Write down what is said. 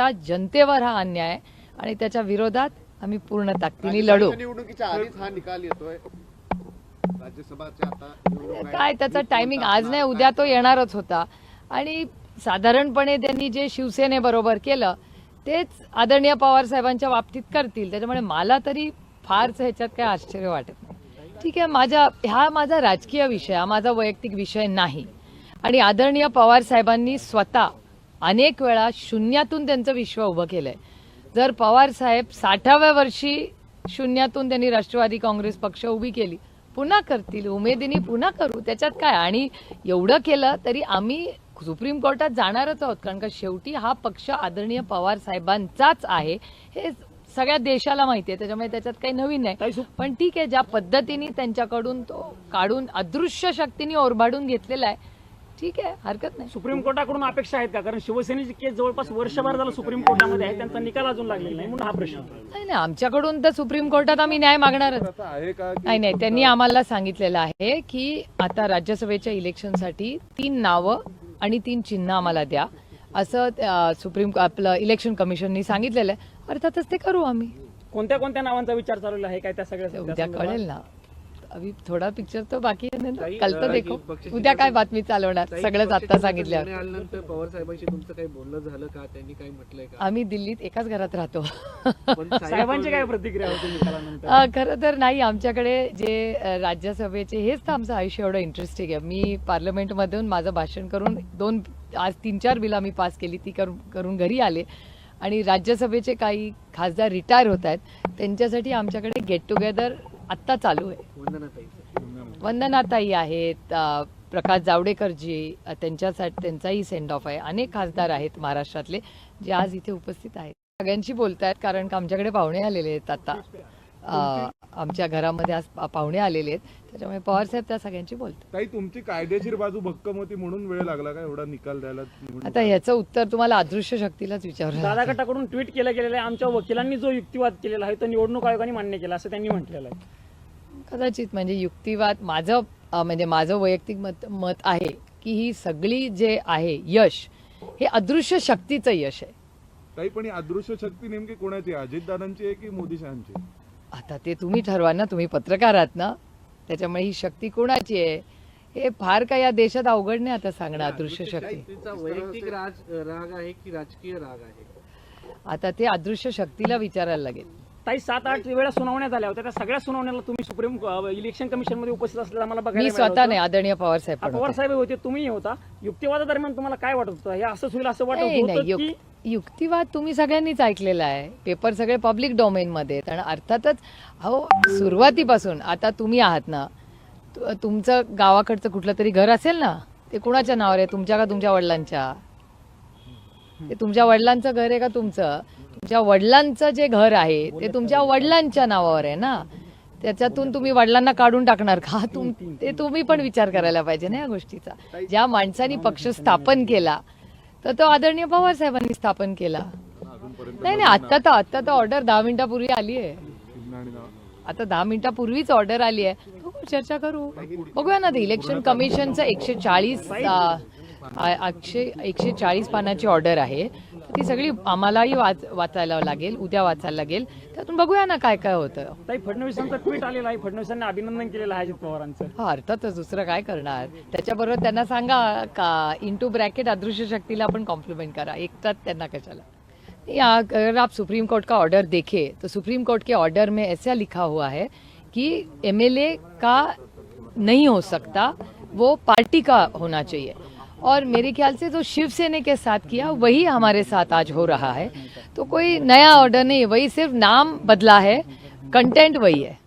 महाराष्ट्राच्या जनतेवर हा अन्याय आणि त्याच्या विरोधात आम्ही पूर्ण ताकदीने लढू. निवडणुकीच्या आधीच हा निकाल येतोय. आता. काय त्याचा टायमिंग आज नाही उद्या तो येणारच होता. आणि साधारणपणे त्यांनी जे शिवसेनेबरोबर केलं तेच आदरणीय पवार साहेबांच्या बाबतीत करतील. त्याच्यामुळे मला तरी फारच ह्याच्यात काय आश्चर्य वाटत नाही. ठीक आहे माझा हा माझा राजकीय विषय हा माझा वैयक्तिक विषय नाही. आणि आदरणीय पवार साहेबांनी स्वतः अनेक वेळा शून्यातून त्यांचं विश्व उभं केलंय. जर पवार साहेब साठाव्या वर्षी शून्यातून त्यांनी राष्ट्रवादी काँग्रेस पक्ष उभी केली पुन्हा करतील उमेदीने पुन्हा करू त्याच्यात काय? आणि एवढं केलं तरी आम्ही सुप्रीम कोर्टात जाणारच आहोत कारण का शेवटी हा पक्ष आदरणीय पवार साहेबांचाच आहे. हे सगळ्या देशाला माहिती आहे त्याच्यामुळे त्याच्यात काही नवीन नाही. पण ठीक आहे ज्या पद्धतीने त्यांच्याकडून तो काढून अदृश्य शक्तीने ओरबाडून घेतलेला आहे ठीक आहे हरकत नाही. सुप्रीम कोर्टाकडून अपेक्षा आहेत का? कारण शिवसेनेची केस जवळपास वर्षभर झालं सुप्रीम कोर्टामध्ये आहे त्यांचा निकाल अजून लागलेला नाही म्हणून हा प्रश्न. नाही नाही आमच्याकडून तर सुप्रीम कोर्टात आम्ही न्याय मागणारच. आता आहे का की नाही नाही त्यांनी आम्हाला सांगितलेलं आहे की आता राज्यसभेच्या इलेक्शनसाठी तीन नावं आणि तीन चिन्ह आम्हाला द्या. असं सुप्रीम आपलं इलेक्शन कमिशननी सांगितलेलं आहे. अर्थातच ते करू आम्ही. कोणत्या कोणत्या नावांचा विचार चालू आहे? काय त्या सगळ्या? कळेल ना. अभी थोडा पिक्चर तो बाकी आहे ना. कल तर देखो. उद्या काय बातमी चालवणार? सगळंच आता सांगितल्यावर. आल्यानंतर पवार साहेबांशी तुमचं काही बोलणं झालं का? त्यांनी काही म्हटलंय का? आम्ही दिल्लीत एकाच घरात राहतो. साहेबांची काय प्रतिक्रिया खरं तर नाही आमच्याकडे जे राज्यसभेचे हेच तर आमचं आयुष्य एवढं इंटरेस्टिंग आहे. मी पार्लमेंटमधून माझं भाषण करून दोन आज तीन चार बिलं मी पास केली ती करून करून घरी आले. आणि राज्यसभेचे काही खासदार रिटायर होत आहेत. त्यांच्यासाठी आमच्याकडे गेट टुगेदर आत्ता चालू आहे. वंदनाताई आहेत प्रकाश जावडेकरजी त्यांच्यासाठी त्यांचाही सेंड ऑफ आहे. अनेक खासदार आहेत महाराष्ट्रातले जे आज इथे उपस्थित आहेत. सगळ्यांशी बोलतायत कारण का आमच्याकडे पाहुणे आलेले आहेत आता. अ, आमच्या घरामध्ये आज पाहुणे आलेले आहेत. त्याच्यामुळे पवार साहेब त्या सगळ्यांशी बोलतात. ताई तुमची कायदेशीर बाजू भक्कम होती म्हणून वेळ लागला का एवढा निकाल द्यायला? आता ह्याचं उत्तर तुम्हाला अदृश्य शक्तीलाच विचारलं दादा गटाकडून ट्विट केलं गेलेलं आहे. आमच्या वकिलांनी जो युक्तिवाद केलेला आहे तो निवडणूक आयोगाने मान्य केला असं त्यांनी म्हटलेलं आहे. कदाचित म्हणजे युक्तिवाद माझं म्हणजे माझं वैयक्तिक मत मत आहे की ही सगळी जे आहे यश हे अदृश्य शक्तीचं यश आहे. ताई पण अदृश्य शक्ती नेमकी कोणाची आहे? अजितदादांची आहे की मोदी शहांची आता ते तुम्ही ठरवा ना तुम्ही पत्रकार आहात ना त्याच्यामुळे ही शक्ती कोणाची आहे? हे फार काय या देशात अवघड नाही आता सांगणं अदृश्य शक्ती. वैयक्तिक राज राग आहे की राजकीय राग आहे? आता ते अदृश्य शक्तीला विचारायला लागेल. ताई सात आठ वेळा सुनावण्यात आल्या होत्या त्या सगळ्या सुनावण्याला तुम्ही सुप्रीम इलेक्शन कमिशनमध्ये उपस्थित असलेला मला बघायला मी स्वतः. नाही आदरणीय पवार साहेब पण पवार होते. साहेब होते तुम्ही होता युक्तिवादादरम्यान तुम्हाला काय वाटत होतं हे असंच होईल असं वाटत नाही होतं नाही की युक- युक्तिवाद तुम्ही सगळ्यांनीच ऐकलेला आहे पेपर सगळे पब्लिक डोमेन मध्ये आहेत. आणि अर्थातच अहो सुरुवातीपासून आता तुम्ही आहात ना तु- तुमचं गावाकडचं कुठलं तरी घर असेल ना ते कुणाच्या नावावर आहे तुमच्या का तुमच्या वडिलांच्या ते तुमच्या वडिलांचं घर आहे का तुमचं? तुमच्या वडिलांचं जे घर आहे ते तुमच्या वडिलांच्या नावावर आहे ना? त्याच्यातून तुम्ही वडिलांना काढून टाकणार का? तुम ते तुम्ही पण विचार करायला पाहिजे ना या गोष्टीचा. ज्या माणसानी पक्ष स्थापन केला तर तो आदरणीय पवार साहेबांनी स्थापन केला. नाही नाही आता तर आता तर ऑर्डर दहा मिनिटापूर्वी आली आहे. आता दहा मिनिटापूर्वीच ऑर्डर आली आहे. चर्चा करू. बघूया ना ते इलेक्शन कमिशनचं एकशे चाळीस एकशे एकशे चाळीस पानाची ऑर्डर आहे. ती सगळी आम्हालाही वाच वाचायला लागेल उद्या वाचायला लागेल. त्यातून बघूया ना काय काय होतं. ताई फडणवीसांचं ट्विट आलेलं आहे. फडणवीसांनी अभिनंदन केलेलं आहे अजित पवारांचं. हा अर्थातच दुसरं काय करणार? त्याच्याबरोबर त्यांना सांगा का? इंटू ब्रॅकेट अदृश्य शक्तीला आपण कॉम्प्लिमेंट करा. एकटाच त्यांना कशाला? या अगर आप सुप्रीम कोर्ट का ऑर्डर देखें तो सुप्रीम कोर्ट के ऑर्डर में ऐसा लिखा हुआ है कि एमएलए का नहीं हो सकता वो पार्टी का होना चाहिए। और मेरे ख्याल से जो शिवसेना के साथ किया वही हमारे साथ आज हो रहा है। तो कोई नया ऑर्डर नहीं वही सिर्फ नाम बदला है कंटेंट वही है।